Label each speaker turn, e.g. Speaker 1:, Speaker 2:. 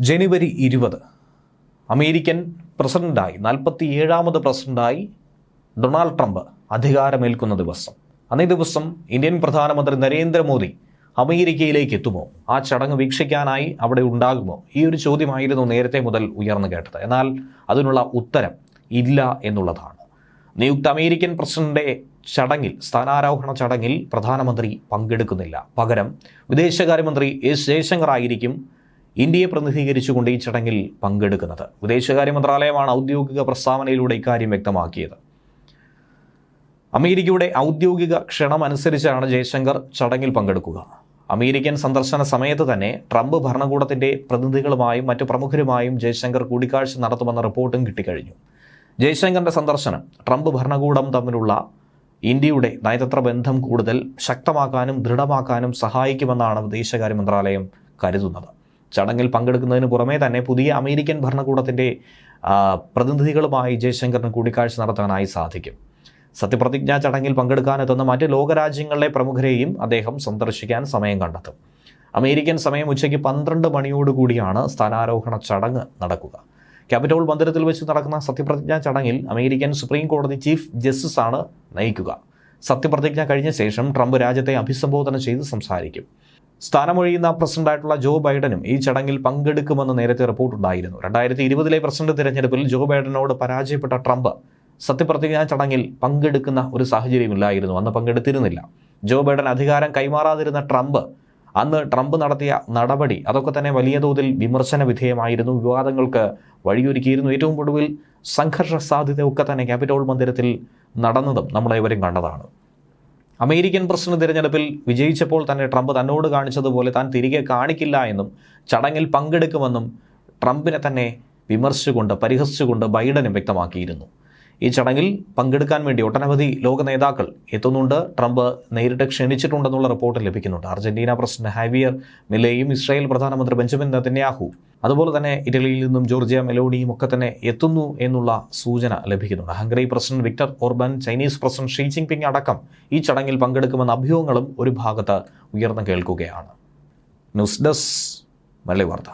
Speaker 1: ജനുവരി ഇരുപത് അമേരിക്കൻ പ്രസിഡന്റായി നാൽപ്പത്തി ഏഴാമത് പ്രസിഡന്റായി ഡൊണാൾഡ് ട്രംപ് അധികാരമേൽക്കുന്ന ദിവസം. അന്നേ ദിവസം ഇന്ത്യൻ പ്രധാനമന്ത്രി നരേന്ദ്രമോദി അമേരിക്കയിലേക്ക് എത്തുമോ? ആ ചടങ്ങ് വീക്ഷിക്കാനായി അവിടെ ഉണ്ടാകുമോ? ഈ ഒരു ചോദ്യമായിരുന്നു നേരത്തെ മുതൽ ഉയർന്നു കേട്ടത്. എന്നാൽ അതിനുള്ള ഉത്തരം ഇല്ല എന്നുള്ളതാണ്. നിയുക്ത അമേരിക്കൻ പ്രസിഡന്റിന്റെ ചടങ്ങിൽ സ്ഥാനാരോഹണ ചടങ്ങിൽ പ്രധാനമന്ത്രി പങ്കെടുക്കുന്നില്ല. പകരം വിദേശകാര്യമന്ത്രി എസ് ജയശങ്കർ ആയിരിക്കും ഇന്ത്യയെ പ്രതിനിധീകരിച്ചുകൊണ്ട് ഈ ചടങ്ങിൽ പങ്കെടുക്കുന്നത്. വിദേശകാര്യ മന്ത്രാലയമാണ് ഔദ്യോഗിക പ്രസ്താവനയിലൂടെ ഇക്കാര്യം വ്യക്തമാക്കിയത്. അമേരിക്കയുടെ ഔദ്യോഗിക ക്ഷണം അനുസരിച്ചാണ് ജയശങ്കർ ചടങ്ങിൽ പങ്കെടുക്കുക. അമേരിക്കൻ സന്ദർശന സമയത്ത് തന്നെ ട്രംപ് ഭരണകൂടത്തിന്റെ പ്രതിനിധികളുമായും മറ്റു പ്രമുഖരുമായും ജയശങ്കർ കൂടിക്കാഴ്ച നടത്തുമെന്ന റിപ്പോർട്ടും കിട്ടിക്കഴിഞ്ഞു. ജയശങ്കറിന്റെ സന്ദർശനം ട്രംപ് ഭരണകൂടം തമ്മിലുള്ള ഇന്ത്യയുടെ നയതന്ത്ര ബന്ധം കൂടുതൽ ശക്തമാക്കാനും ദൃഢമാക്കാനും സഹായിക്കുമെന്നാണ് വിദേശകാര്യ മന്ത്രാലയം കരുതുന്നത്. ചടങ്ങിൽ പങ്കെടുക്കുന്നതിന് പുറമേ തന്നെ പുതിയ അമേരിക്കൻ ഭരണകൂടത്തിന്റെ പ്രതിനിധികളുമായി ജയശങ്കറിന് കൂടിക്കാഴ്ച നടത്താനായി സാധിക്കും. സത്യപ്രതിജ്ഞാ ചടങ്ങിൽ പങ്കെടുക്കാനെത്തുന്ന മറ്റ് ലോകരാജ്യങ്ങളിലെ പ്രമുഖരെയും അദ്ദേഹം സന്ദർശിക്കാൻ സമയം കണ്ടെത്തും. അമേരിക്കൻ സമയം ഉച്ചയ്ക്ക് പന്ത്രണ്ട് മണിയോടുകൂടിയാണ് സ്ഥാനാരോഹണ ചടങ്ങ് നടക്കുക. ക്യാപിറ്റോൾ മന്ദിരത്തിൽ വെച്ച് നടക്കുന്ന സത്യപ്രതിജ്ഞാ ചടങ്ങിൽ അമേരിക്കൻ സുപ്രീം കോടതി ചീഫ് ജസ്റ്റിസ് ആണ് നയിക്കുക. സത്യപ്രതിജ്ഞ കഴിഞ്ഞ ശേഷം ട്രംപ് രാജ്യത്തെ അഭിസംബോധന ചെയ്ത് സംസാരിക്കും. സ്ഥാനമൊഴിയുന്ന പ്രസിഡന്റായിട്ടുള്ള ജോ ബൈഡനും ഈ ചടങ്ങിൽ പങ്കെടുക്കുമെന്ന് നേരത്തെ റിപ്പോർട്ടുണ്ടായിരുന്നു. രണ്ടായിരത്തി ഇരുപതിലെ പ്രസിഡന്റ് തിരഞ്ഞെടുപ്പിൽ ജോ ബൈഡനോട് പരാജയപ്പെട്ട ട്രംപ് സത്യപ്രതിജ്ഞാ ചടങ്ങിൽ പങ്കെടുക്കുന്ന ഒരു സാഹചര്യമില്ലായിരുന്നു. അന്ന് പങ്കെടുത്തിരുന്നില്ല. ജോ ബൈഡൻ അധികാരം കൈമാറാതിരുന്ന ട്രംപ് അന്ന് ട്രംപ് നടത്തിയ നടപടി അതൊക്കെ തന്നെ വലിയ തോതിൽ വിമർശന വിധേയമായിരുന്നു. വിവാദങ്ങൾക്ക് വഴിയൊരുക്കിയിരുന്നു. ഏറ്റവും ഒടുവിൽ സംഘർഷ സാധ്യതയൊക്കെ തന്നെ ക്യാപിറ്റോൾ മന്ദിരത്തിൽ നടന്നതും നമ്മളേവരും കണ്ടതാണ്. അമേരിക്കൻ പ്രസിഡന്റ് തിരഞ്ഞെടുപ്പിൽ വിജയിച്ചപ്പോൾ തന്നെ ട്രംപ് തന്നോട് കാണിച്ചതുപോലെ താൻ തിരികെ കാണിക്കില്ല എന്നും ചടങ്ങിൽ പങ്കെടുക്കുമെന്നും ട്രംപിനെ തന്നെ വിമർശിച്ചുകൊണ്ട് പരിഹസിച്ചുകൊണ്ട് ബൈഡനും വ്യക്തമാക്കിയിരുന്നു. ഈ ചടങ്ങിൽ പങ്കെടുക്കാൻ വേണ്ടി ഒട്ടനവധി ലോക നേതാക്കൾ എത്തുന്നുണ്ട്. ട്രംപ് നേരിട്ട് ക്ഷണിച്ചിട്ടുണ്ടെന്നുള്ള റിപ്പോർട്ട് ലഭിക്കുന്നുണ്ട്. അർജന്റീന പ്രസിഡന്റ് ഹാവിയർ മിലേയും ഇസ്രായേൽ പ്രധാനമന്ത്രി ബെഞ്ചമിൻ നെതന്യാഹു അതുപോലെ തന്നെ ഇറ്റലിയിൽ നിന്നും ജോർജിയ മെലോണിയും ഒക്കെ തന്നെ എത്തുന്നു എന്നുള്ള സൂചന ലഭിക്കുന്നുണ്ട്. Hungary president Viktor Orban Chinese president Xi Jinping അടക്കം ഈ ചടങ്ങിൽ പങ്കെടുക്കുമെന്ന അഭ്യൂഹങ്ങളും ഒരു ഭാഗത്ത് ഉയർന്നു കേൾക്കുകയാണ്. ന്യൂസ് ഡെസ്ക് മലയാളി വാർത്ത.